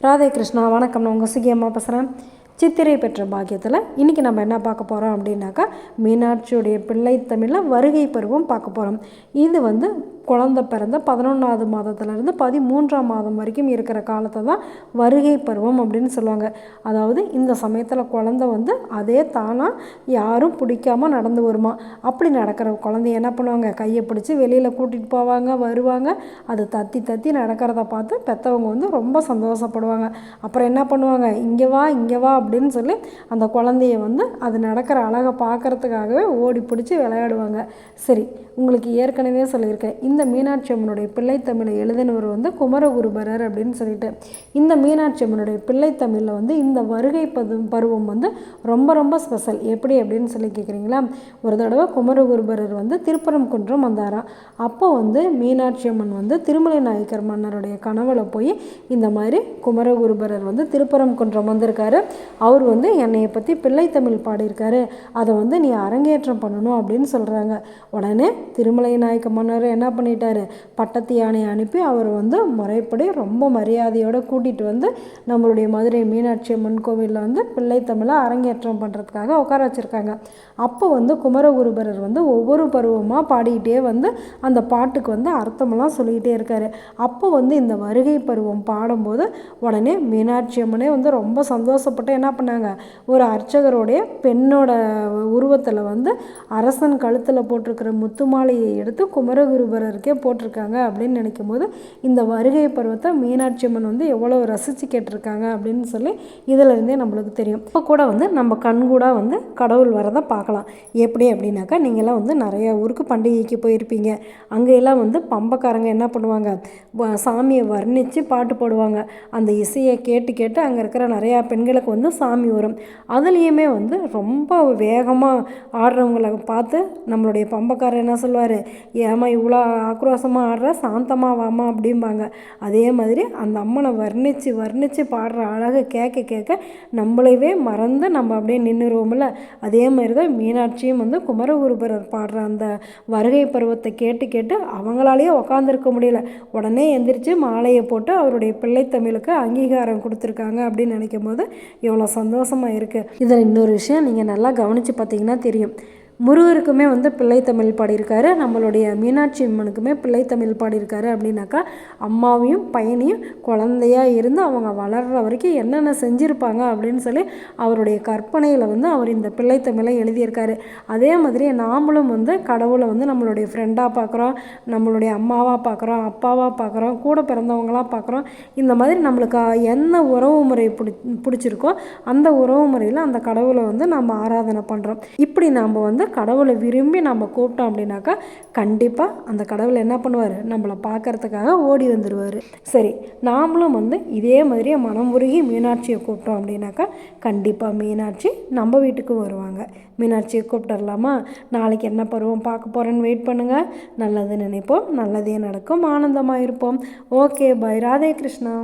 ராதே கிருஷ்ணா வணக்கம். நான் உங்கள் சுகியம்மா பேசுகிறேன் சித்திரை பெற்ற பாக்கியத்தில் இன்றைக்கி நம்ம என்ன பார்க்க போகிறோம் அப்படின்னாக்கா மீனாட்சியுடைய பிள்ளை தமிழில் வருகை பருவம் பார்க்க போகிறோம் இது வந்து குழந்த பிறந்த பதினொன்றாவது மாதத்துலேருந்து பதிமூன்றாம் மாதம் வரைக்கும் இருக்கிற காலத்தை தான் வருகை பருவம் அப்படின்னு சொல்லுவாங்க. அதாவது இந்த சமயத்தில் குழந்த வந்து அதே தானாக யாரும் பிடிக்காமல் நடந்து வருமா? அப்படி நடக்கிற குழந்தைய என்ன பண்ணுவாங்க? கையை பிடிச்சி வெளியில் கூட்டிகிட்டு போவாங்க வருவாங்க. அது தத்தி தத்தி நடக்கிறத பார்த்து பெற்றவங்க வந்து ரொம்ப சந்தோஷப்படுவாங்க. அப்புறம் என்ன பண்ணுவாங்க? இங்கே வா இங்கே வா அப்படின்னு சொல்லி அந்த குழந்தைய வந்து அது நடக்கிற அழகை பார்க்குறதுக்காகவே ஓடி பிடிச்சி விளையாடுவாங்க. சரி உங்களுக்கு ஏற்கனவே சொல்லியிருக்கேன். இந்த மீனாட்சி அம்மனுடைய பிள்ளைத்தமிழை எழுதினவர் வந்து குமரகுருபரர் அப்படின்னு சொல்லிட்டு. இந்த மீனாட்சி அம்மனுடைய பிள்ளைத்தமிழில் வந்து இந்த வருகை பது பருவம் வந்து ரொம்ப ரொம்ப ஸ்பெஷல் எப்படி அப்படின்னு சொல்லி கேட்குறீங்களா ஒரு தடவை குமரகுருபரர் வந்து திருப்பரம் குன்றம் வந்தாராம் அப்போ வந்து மீனாட்சி அம்மன் வந்து திருமலை நாயக்கர் மன்னருடைய கனவுல போய் இந்த மாதிரி குமரகுருபரர் வந்து திருப்பரம் குன்றம் வந்திருக்காரு. அவர் வந்து என்னையை பற்றி பிள்ளைத்தமிழ் பாடியிருக்காரு. அதை வந்து நீ அரங்கேற்றம் பண்ணணும் அப்படின்னு சொல்கிறாங்க உடனே திருமலை நாயக்க மன்னர் என்ன பண்ணிட்டாரு. பட்டத்து யானையை அனுப்பி அவர் வந்து முறைப்படி ரொம்ப மரியாதையோடு கூட்டிகிட்டு வந்து நம்மளுடைய மதுரை மீனாட்சி அம்மன் கோவிலில் வந்து பிள்ளைத்தமிழை அரங்கேற்றம் பண்ணுறதுக்காக உட்கார வச்சுருக்காங்க. அப்போ வந்து குமரகுருபரர் வந்து ஒவ்வொரு பருவமாக பாடிக்கிட்டே வந்து அந்த பாட்டுக்கு வந்து அர்த்தமெல்லாம் சொல்லிக்கிட்டே இருக்கார். அப்போ வந்து இந்த வருகை பருவம் பாடும்போது உடனே மீனாட்சி அம்மனே வந்து ரொம்ப சந்தோஷப்பட்டு என்ன பண்ணாங்க? ஒரு அர்ச்சகருடைய பெண்ணோட உருவத்தில் வந்து அரசன் கழுத்தில் போட்டிருக்கிற முத்துமாலையை எடுத்து குமரகுருபரர் குமரகுருபரருக்கே போட்டிருக்காங்க அப்படின்னு நினைக்கும் போது இந்த வருகை பருவத்தை மீனாட்சி அம்மன் வந்து எவ்வளோ ரசித்து கேட்டிருக்காங்க அப்படின்னு சொல்லி இதிலிருந்தே நம்மளுக்கு தெரியும். இப்போ கூட வந்து நம்ம கண்கூடாக வந்து கடவுள் வரதை பார்க்கலாம். எப்படி அப்படின்னாக்கா நீங்களாம் வந்து நிறைய ஊருக்கு பண்டிகைக்கு போயிருப்பீங்க. அங்கெல்லாம் வந்து பம்பக்காரங்க என்ன பண்ணுவாங்க? வ- சாமியை வர்ணித்து பாட்டு போடுவாங்க. அந்த இசையை கேட்டு கேட்டு அங்கே இருக்கிற நிறையா பெண்களுக்கு வந்து சாமி வரும். அதுலேயுமே வந்து ரொம்ப வேகமாக ஆடுறவங்கள பார்த்து நம்மளுடைய பம்பக்காரர் என்ன சொல்லுவார் ஏமா இவ்வளோ ஆக்ரோஷமாக ஆடுற சாந்தமாக வாமா அப்படிம்பாங்க. அதே மாதிரி அந்த அம்மனை வர்ணித்து வர்ணித்து பாடுற அழகு கேட்க கேட்க நம்மளையவே மறந்து நம்ம அப்படியே நின்றுருவோம்ல அதே மாதிரி தான் மீனாட்சியும் வந்து குமரகுருபரர் பாடுற அந்த வருகை பருவத்தை கேட்டு கேட்டு அவங்களாலேயே உக்காந்துருக்க முடியல. உடனே எந்திரிச்சு மாலையை போட்டு அவருடைய பிள்ளைத்தமிழுக்கு அங்கீகாரம் கொடுத்துருக்காங்க அப்படின்னு நினைக்கும் போது எவ்வளோ சந்தோஷமாக இருக்குது இதில் இன்னொரு விஷயம் நீங்கள் நல்லா கவனித்து பார்த்தீங்கன்னா தெரியும். முருகருக்குமே வந்து பிள்ளைத்தமிழ் பாடியிருக்காரு. நம்மளுடைய மீனாட்சி அம்மனுக்குமே பிள்ளைத்தமிழ் பாடியிருக்காரு அப்படின்னாக்கா அம்மாவையும் பையனையும் குழந்தையாக இருந்து அவங்க வளர்கிற வரைக்கும் என்னென்ன செஞ்சுருப்பாங்க அப்படின்னு சொல்லி அவருடைய கற்பனையில் வந்து அவர் இந்த பிள்ளைத்தமிழை எழுதியிருக்காரு. அதே மாதிரி நாமளும் வந்து கடவுளை வந்து நம்மளுடைய ஃப்ரெண்டாக பார்க்குறோம் நம்மளுடைய அம்மாவாக பார்க்குறோம் அப்பாவாக பார்க்குறோம் கூட பிறந்தவங்களாக பார்க்குறோம் இந்த மாதிரி நம்மளுக்கு என்ன உறவு முறை பிடி பிடிச்சிருக்கோ அந்த உறவு முறையில் அந்த கடவுளை வந்து நம்ம ஆராதனை பண்ணுறோம் இப்படி நாம் வந்து கடவுளை விரும்பி நம்ம கூப்பிட்டோம் அப்படின்னாக்கா கண்டிப்பாக அந்த கடவுள் என்ன பண்ணுவார்? நம்மளை பார்க்கறதுக்காக ஓடி வந்துடுவார் சரி நாமளும் வந்து இதே மாதிரியே மனம் உருகி மீனாட்சியை கூப்பிட்டோம் அப்படின்னாக்கா கண்டிப்பாக மீனாட்சி நம்ம வீட்டுக்கு வருவாங்க. மீனாட்சியை கூப்பிட்டுடலாமா நாளைக்கு என்ன பருவம் பார்க்க போகிறேன்னு வெயிட் பண்ணுங்கள் நல்லது நினைப்போம் நல்லதே நடக்கும் ஆனந்தமாக இருப்போம். Okay bye Radhe Krishna.